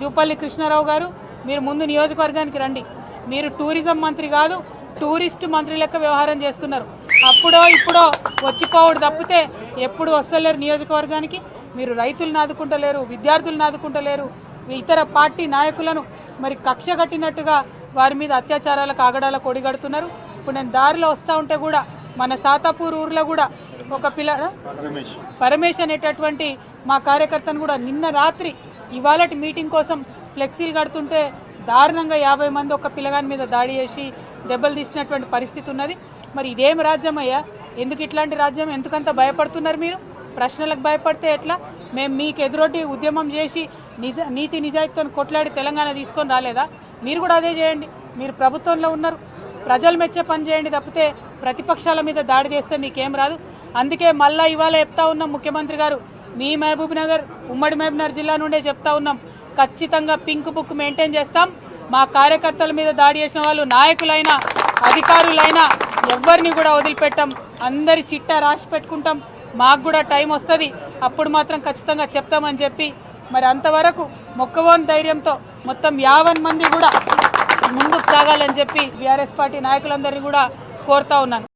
జూపల్లి కృష్ణారావు గారు మీరు ముందు నియోజకవర్గానికి రండి. మీరు టూరిజం మంత్రి కాదు టూరిస్ట్ మంత్రి లెక్క వ్యవహారం చేస్తున్నారు. అప్పుడో ఇప్పుడో వచ్చిపోవడు తప్పితే ఎప్పుడు వస్తలేరు నియోజకవర్గానికి. మీరు రైతులను ఆదుకుంటలేరు విద్యార్థులను ఆదుకుంటలేరు ఇతర పార్టీ నాయకులను మరి కక్ష కట్టినట్టుగా వారి మీద అత్యాచారాలకు ఆగడాలకు ఒడిగడుతున్నారు. ఇప్పుడు నేను దారిలో వస్తూ ఉంటే కూడా మన సాతాపూర్ ఊర్లో కూడా ఒక పిల్ల పరమేష్ అనేటటువంటి మా కార్యకర్తను కూడా నిన్న రాత్రి ఇవాళటి మీటింగ్ కోసం ఫ్లెక్సీలు కడుతుంటే దారుణంగా యాభై మంది ఒక పిల్లగాని మీద దాడి చేసి దెబ్బలు తీసినటువంటి పరిస్థితి ఉన్నది. మరి ఇదేం రాజ్యమయ్యా? ఎందుకు ఇట్లాంటి రాజ్యం? ఎందుకంత భయపడుతున్నారు మీరు? ప్రశ్నలకు భయపడితే ఎట్లా? మేము మీకు ఎదురొడ్డి ఉద్యమం చేసి నిజ నీతి నిజాయితీతో కొట్లాడి తెలంగాణ తీసుకొని రాలేదా? మీరు కూడా అదే చేయండి. మీరు ప్రభుత్వంలో ఉన్నారు. ప్రజలు మెచ్చే పని చేయండి తప్పితే ప్రతిపక్షాల మీద దాడి చేస్తే మీకేం రాదు. అందుకే మళ్ళా ఇవాళ చెప్తా ఉన్నాం ముఖ్యమంత్రి గారు. మీ మహబూబ్ నగర్ ఉమ్మడి మహబూబ్ నగర్ జిల్లా నుండే చెప్తా ఉన్నాం. ఖచ్చితంగా పింక్ బుక్ మెయింటైన్ చేస్తాం. మా కార్యకర్తల మీద దాడి చేసిన వాళ్ళు నాయకులైనా అధికారులైనా ఎవరిని కూడా వదిలిపెట్టాం. అందరి చిట్టా రాసి పెట్టుకుంటాం. మాకు కూడా టైం వస్తుంది. అప్పుడు మాత్రం ఖచ్చితంగా చెప్తామని చెప్పి మరి అంతవరకు మొక్కవోని ధైర్యంతో మొత్తం యావన్ మంది కూడా ముందుకు సాగాలని చెప్పి బీఆర్ఎస్ పార్టీ నాయకులందరినీ కూడా కోరుతా ఉన్నాను.